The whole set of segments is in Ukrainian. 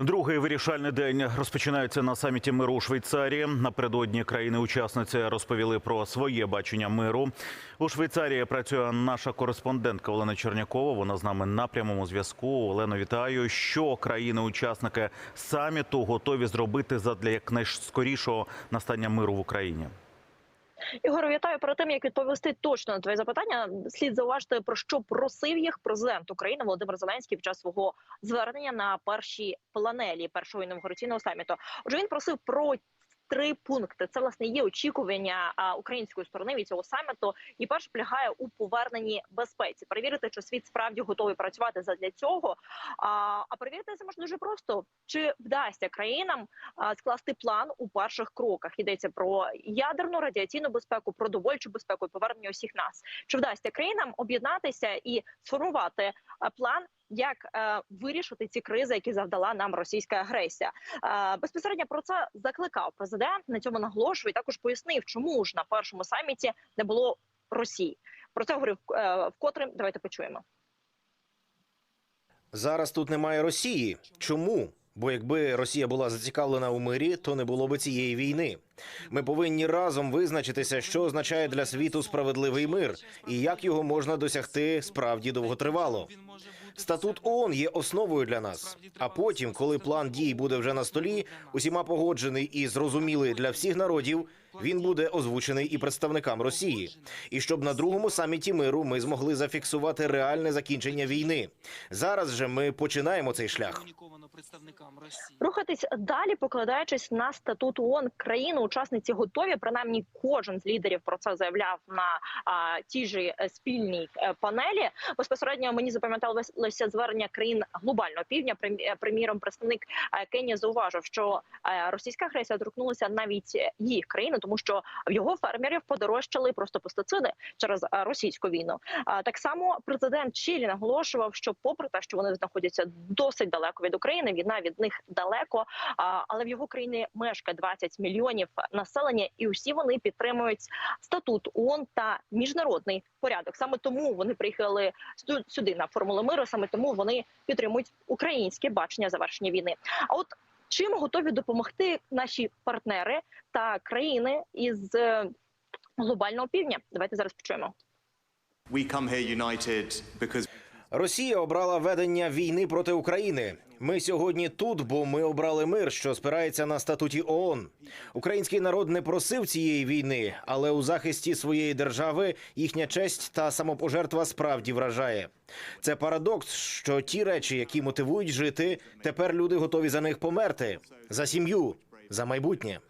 Другий вирішальний день розпочинається на саміті миру у Швейцарії. Напередодні країни-учасниці розповіли про своє бачення миру. У Швейцарії працює наша кореспондентка Олена Чернякова. Вона з нами на прямому зв'язку. Олено, вітаю. Що країни-учасники саміту готові зробити задля якнайскорішого настання миру в Україні? Ігор, вітаю перед тим, як відповісти точно на твоє запитання. Слід зауважити про що просив їх президент України Володимир Зеленський під час свого звернення на першій планелі першого інавгураційного саміту. Отже, він просив про. Три пункти це власне є очікування української сторони від цього саміту, і перше полягає у поверненні безпеці. Перевірити, чи світ справді готовий працювати задля цього. А, перевірити це можна дуже просто: чи вдасться країнам скласти план у перших кроках. Йдеться про ядерну радіаційну безпеку, продовольчу безпеку повернення усіх нас. Чи вдасться країнам об'єднатися і сформувати план? Як е, вирішити ці кризи, які завдала нам російська агресія? Е, безпосередньо про це закликав президент. На цьому наголошує. Також пояснив, чому ж на першому саміті не було Росії. Про це говорив е, вкотре. Давайте почуємо. Зараз тут немає Росії. Чому? Бо якби Росія була зацікавлена у мирі, то не було би цієї війни. Ми повинні разом визначитися, що означає для світу справедливий мир і як його можна досягти справді довготривало. Статут ООН є основою для нас. А потім, коли план дій буде вже на столі, усіма погоджений і зрозумілий для всіх народів, він буде озвучений і представникам Росії. І щоб на другому саміті миру ми змогли зафіксувати реальне закінчення війни. Зараз же ми починаємо цей шлях. Рухатись далі, покладаючись на статут ООН, країни-учасниці готові. Принаймні, кожен з лідерів про це заявляв на а, тій же е, спільній е, панелі. Безпосередньо мені запам'яталося звернення країн глобального півдня. Прем- е, Приміром, представник е, Кенії зауважив, що е, російська агресія торкнулася навіть їх країни, тому що в його фермерів подорожчали просто пестициди через російську війну. Так само президент Чилі наголошував, що, попри те, що вони знаходяться досить далеко від України, війна від них далеко. Але в його країні мешкає 20 мільйонів населення, і усі вони підтримують статут ООН та міжнародний порядок. Саме тому вони приїхали сю- сюди на формулу миру. Саме тому вони підтримують українське бачення завершення війни. А от чим готові допомогти наші партнери та країни із е, глобального півдня? Давайте зараз почуємо. We come here united because Росія обрала ведення війни проти України. Ми сьогодні тут, бо ми обрали мир, що спирається на статуті ООН. Український народ не просив цієї війни, але у захисті своєї держави їхня честь та самопожертва справді вражає. Це парадокс, що ті речі, які мотивують жити, тепер люди готові за них померти за сім'ю, за майбутнє.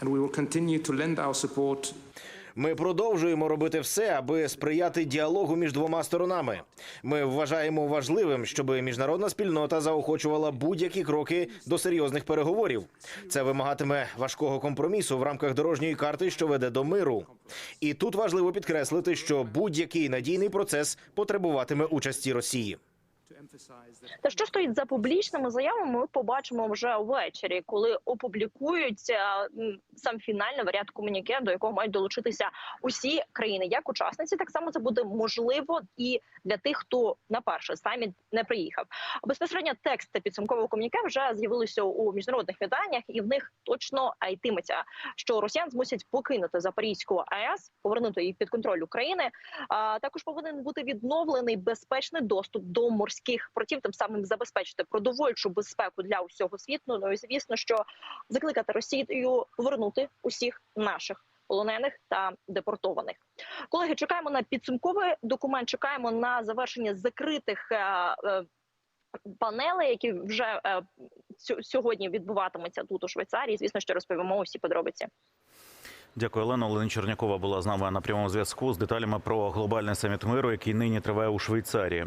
and we will continue to lend our support Ми продовжуємо робити все, аби сприяти діалогу між двома сторонами. Ми вважаємо важливим, щоб міжнародна спільнота заохочувала будь-які кроки до серйозних переговорів. Це вимагатиме важкого компромісу в рамках дорожньої карти, що веде до миру. І тут важливо підкреслити, що будь-який надійний процес потребуватиме участі Росії. Та що стоїть за публічними заявами, ми побачимо вже ввечері, коли опублікують е, сам фінальний варіант комуніке, до якого мають долучитися усі країни, як учасниці. Так само це буде можливо і для тих, хто на перший саміт не приїхав. Безпосередньо текст підсумкового комуніке вже з'явилися у міжнародних виданнях, і в них точно йтиметься, що росіян змусять покинути Запорізьку АЕС, повернути її під контроль України. Також повинен бути відновлений безпечний доступ до морських портів, тим самим забезпечити продовольчу безпеку для усього світу. Ну і звісно, що закликати Росію повернути усіх наших. Полонених та депортованих колеги. Чекаємо на підсумковий документ. Чекаємо на завершення закритих е, е, панелей, які вже е, сьо- сьогодні відбуватимуться тут у Швейцарії. Звісно, що розповімо усі подробиці. Дякую, Олена. Олена Чернякова була з нами на прямому зв'язку з деталями про глобальний саміт миру, який нині триває у Швейцарії.